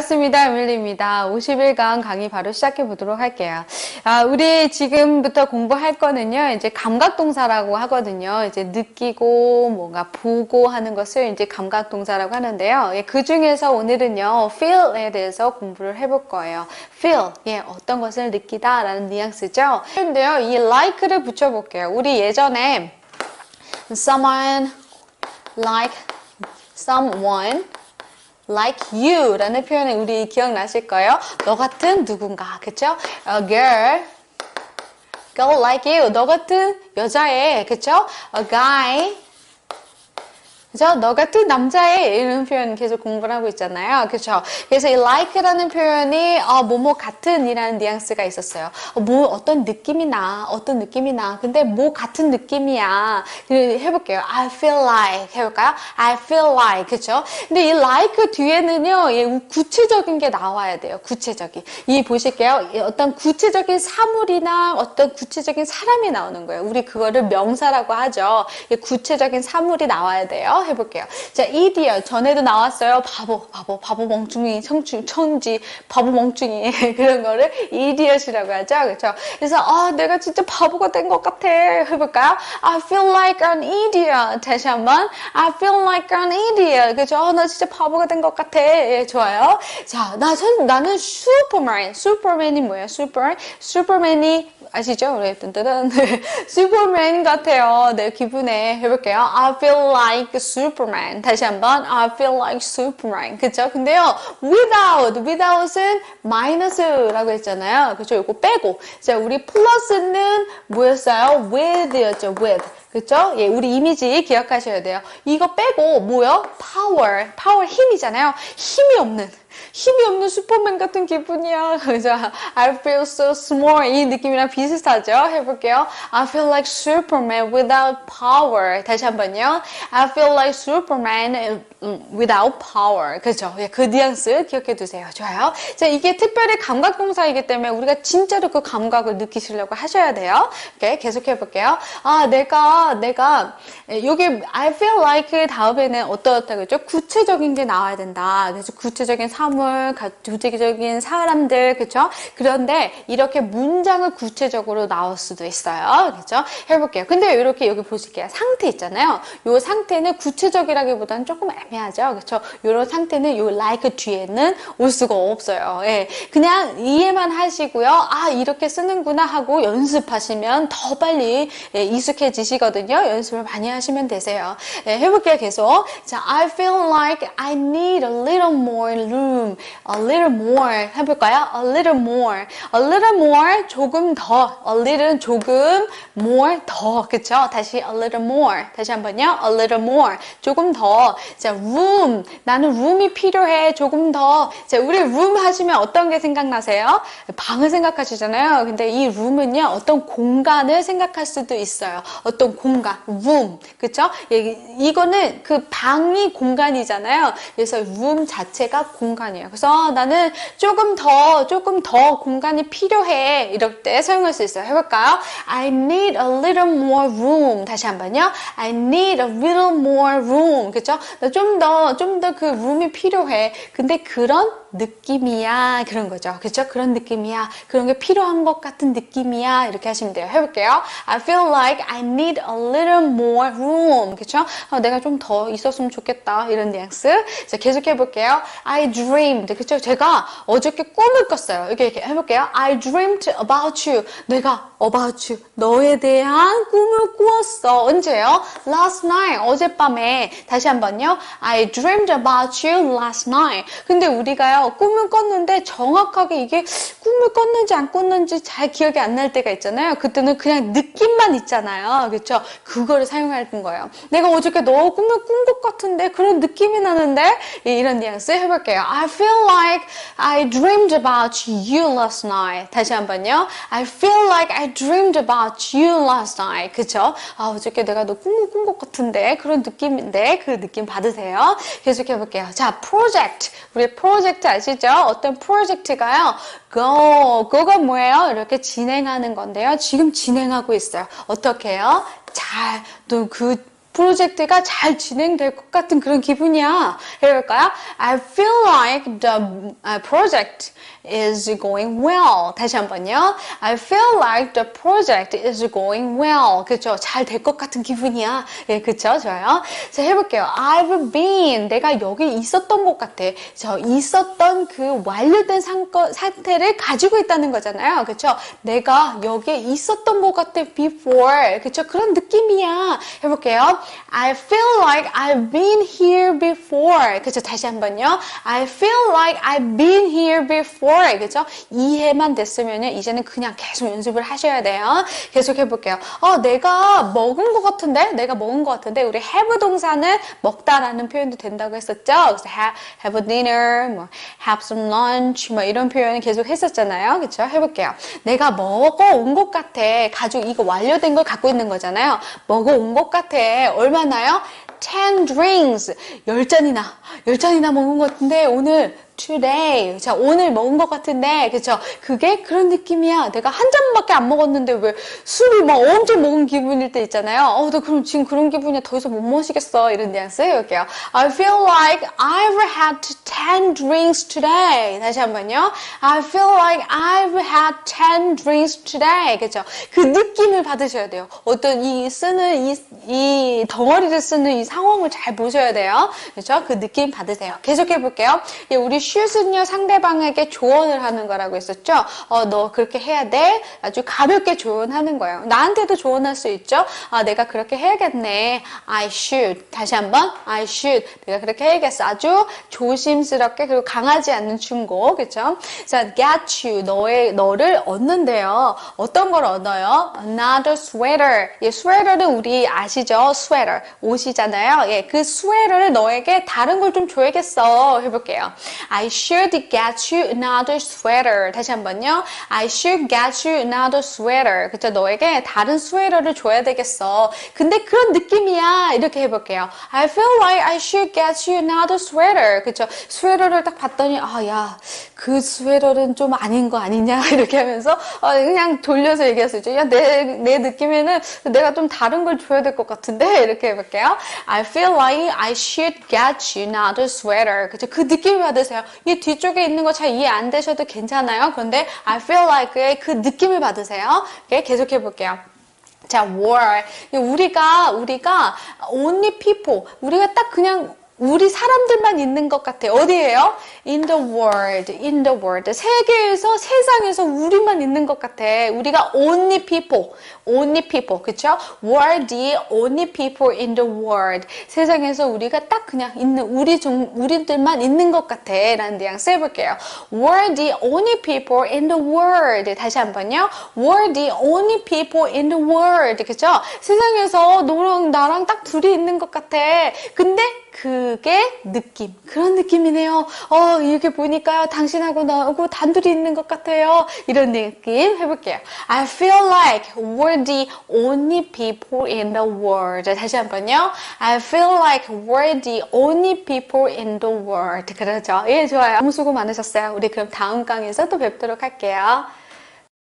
반갑습니다. 에밀리입니다. 50일간 강의 바로 시작해 보도록 할게요. 아, 우리 지금부터 공부할 거는요, 이제 감각동사라고 하거든요. 이제 느끼고, 뭔가 보고 하는 것을 이제 감각동사라고 하는데요. 예, 그 중에서 오늘은요, feel에 대해서 공부를 해볼 거예요. feel, 예, 어떤 것을 느끼다 라는 뉘앙스죠. 그런데요, 이 like를 붙여볼게요. 우리 예전에 someone like someone like you 라는 표현을 우리 기억나실 거예요. 너 같은 누군가, 그쵸? A girl, girl like you. 너 같은 여자애, 그쵸? A guy, 그죠? 너 같은 남자애 이런 표현 계속 공부를 하고 있잖아요. 그렇죠? 그래서 이 like라는 표현이 어, 뭐뭐 같은이라는 뉘앙스가 있었어요. 어, 뭐 어떤 느낌이 나, 어떤 느낌이 나. 근데 뭐 같은 느낌이야. 그, 해볼게요. I feel like 해볼까요? I feel like 그렇죠? 근데 이 like 뒤에는요, 예, 구체적인 게 나와야 돼요. 구체적인. 이 보실게요. 이 어떤 구체적인 사물이나 어떤 구체적인 사람이 나오는 거예요. 우리 그거를 명사라고 하죠. 이 구체적인 사물이 나와야 돼요. 해볼게요. 자, 이디어 전에도 나왔어요. 바보, 바보, 바보 멍충이, 청춘, 천지, 바보 멍충이 그런 거를 이디엇이라고 하죠. 그렇죠? 그래서 아, 내가 진짜 바보가 된 것 같아. 해볼까요? I feel like an idiot. 다시 한번 I feel like an idiot. 그죠? 아, 나 진짜 바보가 된 것 같아. 예, 좋아요. 자, 나, 전, 나는 슈퍼맨. 슈퍼맨이 뭐예요? 슈퍼? 슈퍼맨이 아시죠? 뜬뜨든 슈퍼맨 같아요. 네, 기분에 해볼게요. I feel like Superman. 다시 한번 I feel like Superman. 그쵸? 근데요, without, without은 마이너스라고 했잖아요. 그쵸? 이거 빼고. 자, 우리 플러스는 뭐였어요? with였죠, with. 그쵸? 예, 우리 이미지 기억하셔야 돼요. 이거 빼고 뭐요? power. power 힘이잖아요. 힘이 없는. 힘이 없는 슈퍼맨 같은 기분이야. 그죠? I feel so small. 이 느낌이랑 비슷하죠? 해볼게요. I feel like Superman without power. 다시 한 번요. I feel like Superman without power. 그죠? 예, 그 뉘앙스 기억해 두세요. 좋아요. 자, 이게 특별히 감각 동사이기 때문에 우리가 진짜로 그 감각을 느끼시려고 하셔야 돼요. 오케이, 계속 해볼게요. 아, 내가, 내가, 여기 I feel like 다음에는 어떠었다 그죠? 구체적인 게 나와야 된다. 그래서 구체적인 사물, 구체적인 사람들, 그쵸? 그런데 이렇게 문장을 구체적으로 나올 수도 있어요. 그죠? 해볼게요. 근데 이렇게 여기 보실게요. 상태 있잖아요. 이 상태는 구체적이라기보다는 조금 애매하죠. 그렇죠? 이런 상태는 이 like 뒤에는 올 수가 없어요. 예. 그냥 이해만 하시고요. 아, 이렇게 쓰는구나 하고 연습하시면 더 빨리 예, 익숙해지시거든요. 연습을 많이 하시면 되세요. 예, 해볼게요. 계속. 자, I feel like I need a little more room. A little more. 해볼까요? A little more. A little more. 조금 더. A little 조금. More 더. 그쵸? 다시 a little more. 다시 한번요. A little more. 조금 더. 자, room. 나는 room이 필요해. 조금 더. 자, 우리 room 하시면 어떤 게 생각나세요? 방을 생각하시잖아요. 근데 이 room은요, 어떤 공간을 생각할 수도 있어요. 어떤 공간. room. 그쵸? 이거는 그 방이 공간이잖아요. 그래서 room 자체가 공간 이에요. 그래서 나는 조금 더, 조금 더 공간이 필요해. 이럴 때 사용할 수 있어요. 해볼까요? I need a little more room. 다시 한번요. I need a little more room. 그쵸? 좀 더, 좀 더 그 room이 필요해. 근데 그런 느낌이야. 그런 거죠. 그쵸? 그런 느낌이야. 그런 게 필요한 것 같은 느낌이야. 이렇게 하시면 돼요. 해볼게요. I feel like I need a little more room. 그쵸? 어, 내가 좀 더 있었으면 좋겠다. 이런 뉘앙스. 자, 계속 해볼게요. I dreamed. 그쵸? 제가 어저께 꿈을 꿨어요. 이렇게, 이렇게 해볼게요. I dreamed about you. 내가 about you. 너에 대한 꿈을 꾸었어. 언제요? Last night. 어젯밤에. 다시 한번요. I dreamed about you last night. 근데 우리가요, 꿈을 꿨는데 정확하게 이게 꿈을 꿨는지 안 꿨는지 잘 기억이 안 날 때가 있잖아요. 그때는 그냥 느낌만 있잖아요. 그렇죠? 그거를 사용할 거예요. 내가 어저께 너 꿈을 꾼 것 같은데 그런 느낌이 나는데 이런 뉘앙스 해볼게요. I feel like I dreamed about you last night. 다시 한번요. I feel like I dreamed about you last night. 그쵸? 아, 어저께 내가 너 꿈을 꾼 것 같은데 그런 느낌인데 그 느낌 받으세요. 계속 해 볼게요. 자, project. 우리 project 아시죠? 어떤 프로젝트가요. Go, go가 뭐예요? 이렇게 진행하는 건데요. 지금 진행하고 있어요. 어떻게 해요? 잘, 또 그 프로젝트가 잘 진행될 것 같은 그런 기분이야. 해볼까요? I feel like the uh, project is going well. 다시 한번요. I feel like the project is going well. 그쵸? 잘 될 것 같은 기분이야. 예, 그쵸? 좋아요. 자, 해볼게요. I've been. 내가 여기 있었던 것 같아. 저 있었던 그 완료된 상거, 상태를 가지고 있다는 거잖아요. 그쵸? 내가 여기에 있었던 것 같아. before. 그쵸? 그런 느낌이야. 해볼게요. I feel like I've been here before. 그쵸? 다시 한번요. I feel like I've been here before. 그쵸? 이해만 됐으면 이제는 그냥 계속 연습을 하셔야 돼요. 계속 해볼게요. 어, 내가 먹은 것 같은데? 내가 먹은 것 같은데? 우리 have 동사는 먹다라는 표현도 된다고 했었죠? 그래서 have, have a dinner, 뭐, have some lunch, 뭐 이런 표현을 계속 했었잖아요. 그쵸? 해볼게요. 내가 먹어온 것 같아. 가지고 이거 완료된 걸 갖고 있는 거잖아요. 먹어온 것 같아. 얼마나요? 10 drinks. 10잔이나, 10잔이나 먹은 것 같은데, 오늘 today. 자, 오늘 먹은 것 같은데, 그쵸? 그게 그런 느낌이야. 내가 한 잔밖에 안 먹었는데 왜 술을 막 엄청 먹은 기분일 때 있잖아요. 어, 나 그럼 지금 그런 기분이야. 더 이상 못 마시겠어. 이런 뉘앙스 해볼게요. I feel like I've had 10 drinks today. 다시 한 번요. I feel like I've had 10 drinks today. 그쵸? 그 느낌을 받으셔야 돼요. 어떤 이 쓰는, 이, 이 덩어리를 쓰는 이 상황을 잘 보셔야 돼요. 그쵸? 그 느낌 받으세요. 계속 해 볼게요. 예, 우리 슛은요, 상대방에게 조언을 하는 거라고 했었죠? 어, 너 그렇게 해야 돼? 아주 가볍게 조언하는 거예요. 나한테도 조언할 수 있죠? 아, 내가 그렇게 해야겠네. I should. 다시 한번. I should. 내가 그렇게 해야겠어. 아주 조심스럽게, 그리고 강하지 않는 충고. 그쵸? 자, get you. 너의, 너를 얻는데요. 어떤 걸 얻어요? Another sweater. 예, sweater는 우리 아시죠? sweater. 옷이잖아요. 예, 그 sweater를 너에게 다른 걸 좀 줘야겠어. 해 볼게요. I should get you another sweater. 다시 한번요. I should get you another sweater. 그쵸? 너에게 다른 스웨터를 줘야 되겠어. 근데 그런 느낌이야. 이렇게 해볼게요. I feel like I should get you another sweater. 그쵸? 스웨터를 딱 봤더니, 아, 야, 그 스웨터는 좀 아닌 거 아니냐? 이렇게 하면서, 어, 그냥 돌려서 얘기할 수 있죠. 야, 내, 내 느낌에는 내가 좀 다른 걸 줘야 될 것 같은데? 이렇게 해볼게요. I feel like I should get you another sweater. 그쵸? 그 느낌을 받으세요. 이 뒤쪽에 있는 거 잘 이해 안 되셔도 괜찮아요. 그런데 I feel like의 그 느낌을 받으세요. 오케이? 계속 해 볼게요. 자, war. 우리가, 우리가 only people. 우리가 딱 그냥 우리 사람들만 있는 것 같아요. 어디에요? In the world, in the world. 세계에서, 세상에서 우리만 있는 것 같아. 우리가 only people, only people. 그쵸? We're the only people in the world. 세상에서 우리가 딱 그냥 있는, 우리 종, 우리들만 있는 것 같아. 라는 뉘앙스 해볼게요. We're the only people in the world. 다시 한 번요. We're the only people in the world. 그쵸? 세상에서 너랑 나랑 딱 둘이 있는 것 같아. 근데 그게 느낌. 그런 느낌이네요. 어, 이렇게 보니까요. 당신하고 나하고 단둘이 있는 것 같아요. 이런 느낌 해볼게요. I feel like we're the only people in the world. 다시 한 번요. I feel like we're the only people in the world. 그러죠. 예, 좋아요. 너무 수고 많으셨어요. 우리 그럼 다음 강의에서 또 뵙도록 할게요.